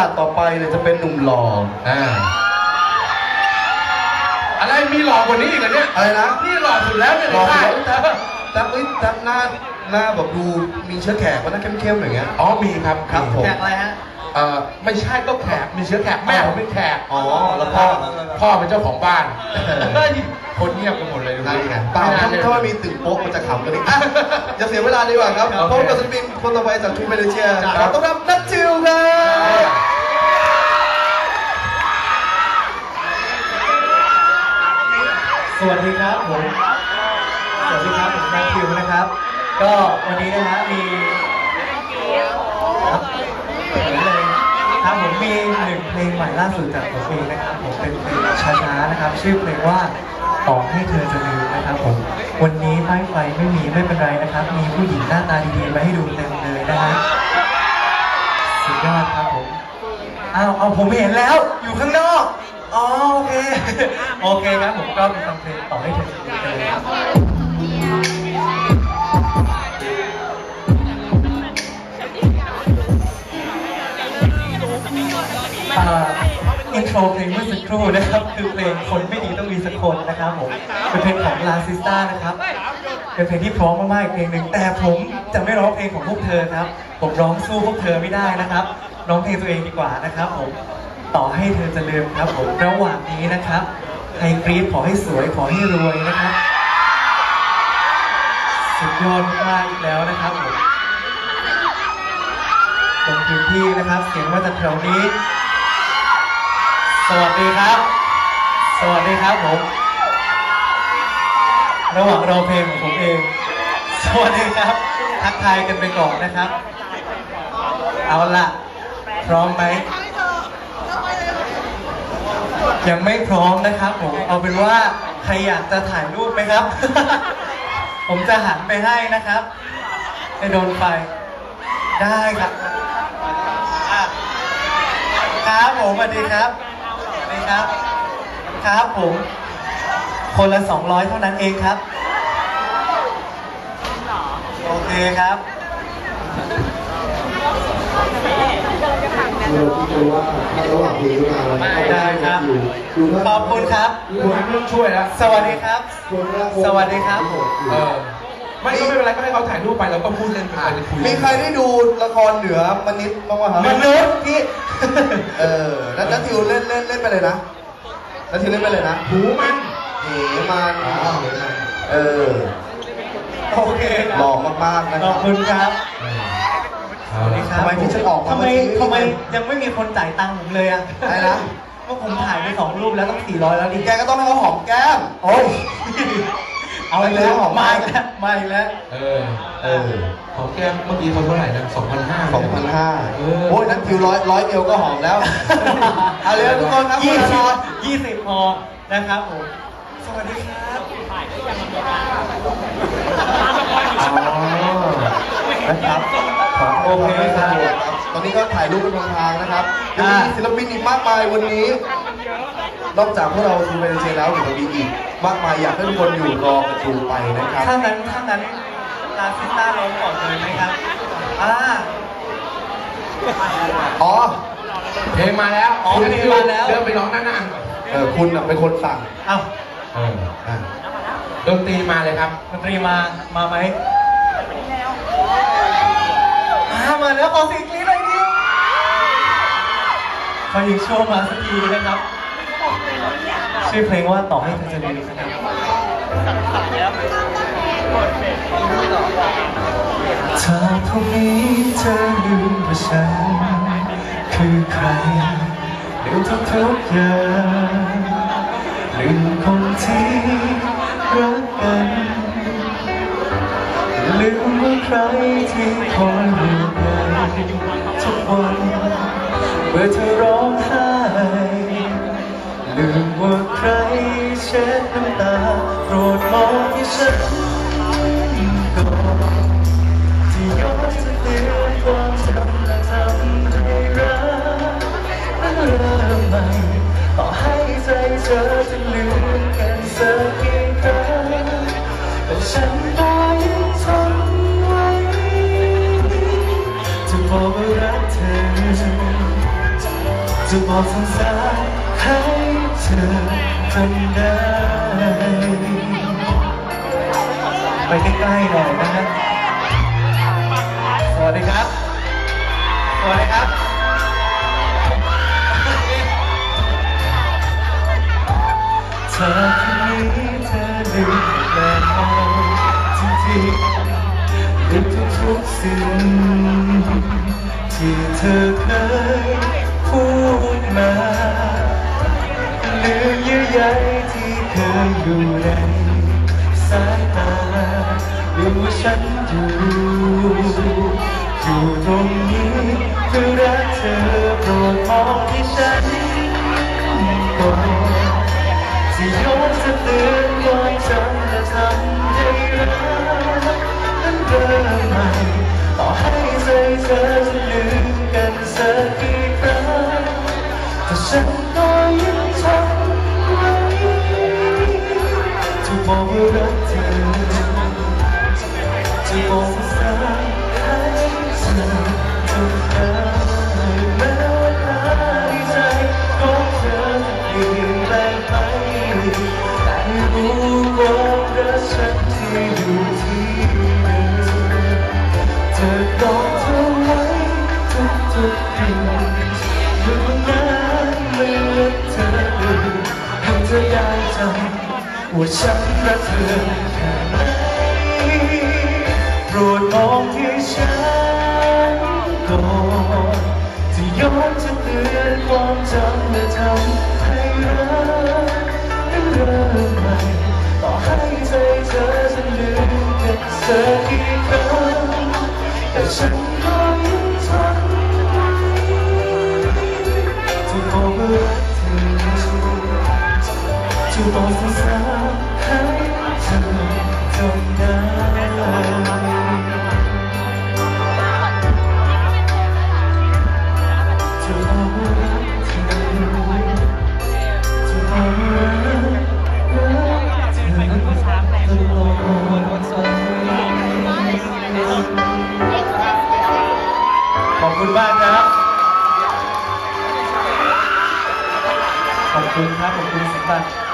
จากต่อไปเนี่ยจะเป็นหนุ่มหล่ออ่าอะไรมีหล่อกว่านี้อีกเหรอเนี่ยอะไรนะนี่หล่อสุดแล้วเนี่ยหล่อใช่แต่แต่เอ้ยแต่หน้าหน้าแบบดูมีเชื้อแขกว่าหน้าเข้มๆอย่างเงี้ยอ๋อมีครับครับผมแขกอะไรฮะเอ่อไม่ใช่ก็แขกมีเชื้อแขกแม่ผมเป็นแขกอ๋อแล้วพ่อพ่อเป็นเจ้าของบ้านเออเฮ้ยคนเงียบกันหมดเลยดูนั่นดิไงเปล่าถ้าไม่น่ถ้าเล่ไม่นมีตึกโป๊ะมันจะขำกันอีกอะอย่าเสียเวลาดีกว่าครับครับพบกับศิลปินคนต่อไปจากทูเมเนเชียครับขอต้อนรับนัทจิวครับ วัสดีครับผม สวัสดีครับผมแมทธิวนะครับ ก็วันนี้นะฮะมีครับเลยครับผมมีหนึ่งเพลงใหม่ล่าสุดจากผมเองนะครับผมเป็นเพลงช้าๆนะครับ ชื่อเพลงว่าต่อให้เธอจะลืมนะครับผม วันนี้ป้ายไฟไม่มีไม่เป็นไรนะครับ มีผู้หญิงหน้าตาดีๆมาให้ดูเต็มเลยนะฮะสุดยอดครับผม อ้าวเอาผมเห็นแล้วอยู่ข้างนอก อ๋อโอเค โอเคครับผมก็มีฟังเพลงต่อให้เธอเลยครับอ่าอินโทรเพลงเมื่อสักครู่นะครับ คือเพลงคนไม่ดีต้องมีสักคนนะครับผมเป็นเพลงของลาซิสตานะครับเป็นเพลงที่พร้อมมากๆอีกเพลงหนึ่งแต่ผมจะไม่ร้องเพลงของพวกเธอครับ ผมร้องสู้พวกเธอไม่ได้นะครับ ร้องเพลงตัวเองดีกว่านะครับผม ต่อให้เธอจะลืมครับผมระหว่างนี้นะครับใครกรี๊ดขอให้สวยขอให้รวยนะครับสุดยอดมากอีกแล้วนะครับผมลงพื้นที่นะครับ เสียงมาจากแถวนี้ สวัสดีครับ สวัสดีครับผม ระหว่างรอเพลงของผมเอง สวัสดีครับ ทักทายกันไปก่อนนะครับ เอาล่ะ พร้อมไหม ยังไม่พร้อมนะครับผม เอาเป็นว่าใครอยากจะถ่ายรูปไหมครับ ผมจะหันไปให้นะครับไปโดนไฟได้ครับอะครับผมสวัสดีครับสวัสดีครับ ครับผม คนละ 200 เท่านั้นเองครับ โอเคครับ เราคิดกันว่าถ้าระหว่างเพลงมาเราได้ครับดูขอบคุณครับคุณไม่ต้องช่วยแล้วสวัสดีครับ สวัสดีครับเออไม่ก็ไม่เป็นไรก็ให้เขาถ่ายรูปไปแล้วก็พูดเล่นไปเลยคุยมีใครได้ดูละครเหนือมนิดบ้างวะครับมนุษย์พี่เออนัทนัททิวเล่นเล่นเล่นไปเลยนะนัททิวเล่นไปเลยนะหูมันเหมันอ๋อเหมือนกันเออโอเคคหล่รัอบมากๆนะขคอรับบคุณครับเอาละ ทำไมที่ฉันออกมาทำไมเมื่อกี้ทำไมยังไม่มีคนจ่ายตังค์ผมเลยอะอะไรนะว่าผมถ่ายไปสองรูปแล้วต้องสี่ร้อยแล้วดิแกก็ต้องให้เขาหอมแก้มโอ้ยเอาอีกแล้วหอมมาอีกแล้วมาอีกแล้วเออเออของแก้มเมื่อกี้เขาเท่าไหร่นะสองพันห้าสองพันห้าเออโอ้ยนัททิวร้อยร้อยเดียวก็หอมแล้วเอาเลยนะทุกคนครับยี่คุณสิอบนยี่สิบพอนะครับผมสวัสดีครับอ๋อนะครับ ขอโอเคครับตอนนี้ก็ถ่ายรูปเป็นทางๆนะครับยังมีศิลปินอีกมากมายวันนี้ นอกจากพวกเราทูเบนเชแล้วเดี๋ยวมีอีกมากมายอยากให้ทุกคนอยู่รอกันดูไปนะครับถ้านั้นถ้านั้นลาซิสต้าร้องก่อนเลยไหมครับอ่า อ๋อเพลงมาแล้วอ๋อเพลงมาแล้ว เดินไปร้องหน้าหน้าก่อนเออคุณน่ะเป็นคนสั่งเอ้าเอออะดนตรีมาเลยครับดนตรีมามาไหม มามาแล้วขอเสียงกรี๊ดหน่อยดิขอยิงโชว์มาสักทีนะครับ ชื่อเพลงว่าต่อให้เธอจะลืมนะครับถ้าพรุ่งนี้เธอลืมว่าฉัน คือใครลืมทุกทุกอย่างลืมคนที่รักกันลืมว่าใครที่คอยห่วงใย ทุกวันเมื่อเธอร้องไห้ลืมว่าใครเช็ดน้ำตาโปรดมองที่ฉันก่อนที่ย้อนจะเตือนความจำและทำให้รักนั้นเริ่มใหม่ต่อให้ใจเธอจะลืมกันสักกี่ครั้งแต่ฉันก็ยัง จะบอกสั้นๆให้เธอจำได้ ไปใกล้ๆหน่อยนะฮะสวัสดีครับ สวัสดีครับเธอคนนี้เธอลืมแล้วจริงๆลืมทุกๆสิ่งที่เธอเคย พูดมาลืมเยื่อใยที่เคยอยู่ในสายตาลืมว่าฉันอยู่อยู่ตรงนี้เพื่อรักเธอโปรดมองที่ฉันก่อนที่ย้อนจะเตือนย้อนจำและทำให้รักนั้นเริ่มใหม่ต่อให้ใจเธอจะลืมกันสัก ฉันก็ยังทำไว้จะบอกว่ารักเธอ จำว่าฉันรักเธอแค่ไหนโปรดมองที่ฉันก่อนที่ย้อนจะเตือนความจำและทำให้รักนั้นเริ่มใหม่ต่อให้ใจเธอจะลืมกันสักกี่ครั้งแต่ฉันก็ยังทนไว้จะบอกว่ารักเธอจะบอกสั้นๆให้เบอรักเธอ จะบอกว่ารักเธอตลอดขอบคุณมากครับขอบคุณครับ ขอบคุณสำหรับเ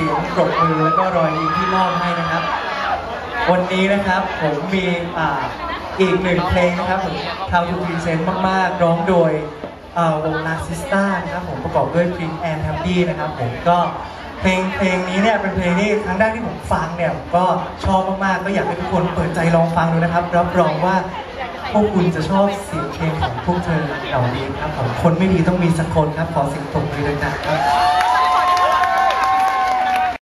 สียงปรบมือแล้วก็รอยยิ้มที่มอบให้นะครับ วันนี้นะครับผมมีอ่าอีกหนึ่งเพลงนะครับผมทำทูพรีเซนต์มากๆ ร้องโดยอ่าวงนาซิสตานะครับผมประกอบด้วยพรินแอนแฮมดี้นะครับผมก็เพลงเพลงนี้เนี่ยเป็นเพลงที่ครั้งแรกที่ผมฟังเนี่ยก็ชอบมากๆ ก็อยากให้ทุกคนเปิดใจลองฟังดูนะครับ รับรองว่าพวกคุณจะชอบเสียงเพลงของพวกเธอเหล่านี้ครับผมคนไม่ดีต้องมีสักคนครับขอเสียงปรบมือด้วยนะครับ